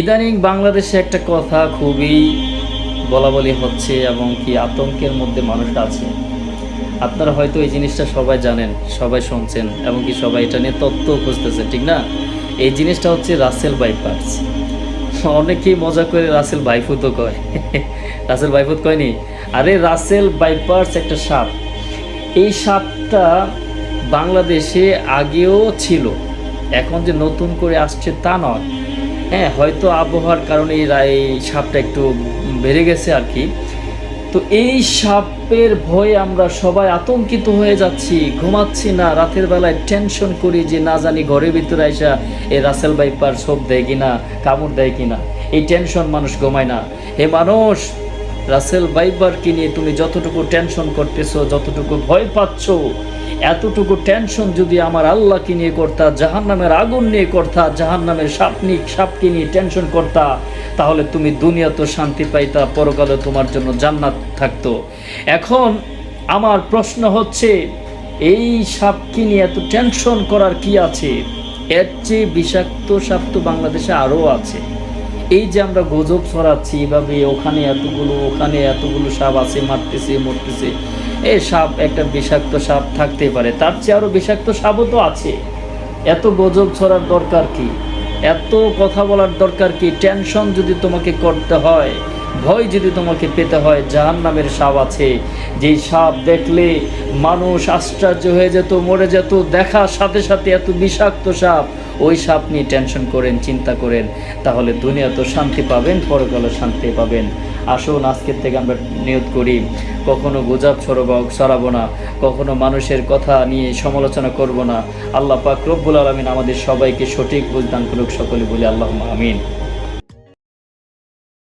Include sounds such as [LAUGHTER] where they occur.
ইদানিং বাংলাদেশে একটা কথা খুবই বলা বলি হচ্ছে এবং কি আতঙ্কের মধ্যে মানুষ আছে। আপনারা হয়তো এই জিনিসটা সবাই জানেন, সবাই শুনছেন এবং কি সবাই এটা নিয়ে তথ্য খুঁজতেছেন, ঠিক না? এই জিনিসটা হচ্ছে রাসেল বাইপার্স। অনেকেই মজা করে রাসেল বাইফুতও কয়। [LAUGHS] রাসেল বাইফুত কয়নি? আরে রাসেল বাইপার্স একটা সাপ। এই সাপটা বাংলাদেশে আগেও ছিল, এখন যে নতুন করে আসছে তা নয়। হ্যাঁ হয়তো আবহাওয়ার কারণে এই সাপটা একটু বেড়ে গেছে আর কি। তো এই সাপের ভয়ে আমরা সবাই আতঙ্কিত হয়ে যাচ্ছি, ঘুমাচ্ছি না, রাতের বেলায় টেনশন করি যে না জানি ঘরের ভিতরে আইসা এই রাসেল বাইপার সব দেয় কিনা, কামড় দেয় কিনা। এই টেনশন মানুষ ঘুমায় না। হে মানুষ রাসেল বাইবারকে নিয়ে তুমি যতটুকু টেনশন করতেছো, যতটুকু ভয় পাচ্ছ এতটুকু টেনশন যদি আমার আল্লাহকে নিয়ে করতা জাহান নামের আগুন নিয়ে করতা জাহান নামের সাপনিক সাপকে নিয়ে টেনশন করতা, তাহলে তুমি দুনিয়া তো শান্তি পাইতা, পরকালে তোমার জন্য জান্নাত থাকতো। এখন আমার প্রশ্ন হচ্ছে, এই সাপকে নিয়ে এত টেনশন করার কি আছে? এর চেয়ে বিষাক্ত সাপ তো বাংলাদেশে আরও আছে। এই যে আমরা গজব ছড়াচ্ছি, এভাবে ওখানে এতগুলো ওখানে এতগুলো সাপ আছে, মারতেছে, মরতেছে এই সাপ একটা বিষাক্ত সাপ থাকতে পারে। তার চেয়ে আরও বিষাক্ত সাপও তো আছে। এত গজব ছড়ার দরকার কি? এত কথা বলার দরকার কি? টেনশন যদি তোমাকে করতে হয় ভয় যদি তোমাকে পেতে হয় জাহান নামের সাপ আছে। যেই সাপ দেখলে মানুষ আশ্চর্য হয়ে যেত, মরে যেত, দেখার সাথে সাথে এত বিষাক্ত সাপ, ওই সাপ নিয়ে টেনশন করেন, চিন্তা করেন। তাহলে দুনিয়া তো শান্তি পাবেন, পরকালে শান্তি পাবেন। আসুন, আজকের থেকে আমরা নিয়ত করি, কখনো গুজাব ছড়াবো ছড়াবো না। কখনো মানুষের কথা নিয়ে সমালোচনা করব না। আল্লাহ পাক রব্বুল আলমিন আমাদের সবাইকে সঠিক বুঝদান করুক, সকলে বলে আল্লাহ আমিন।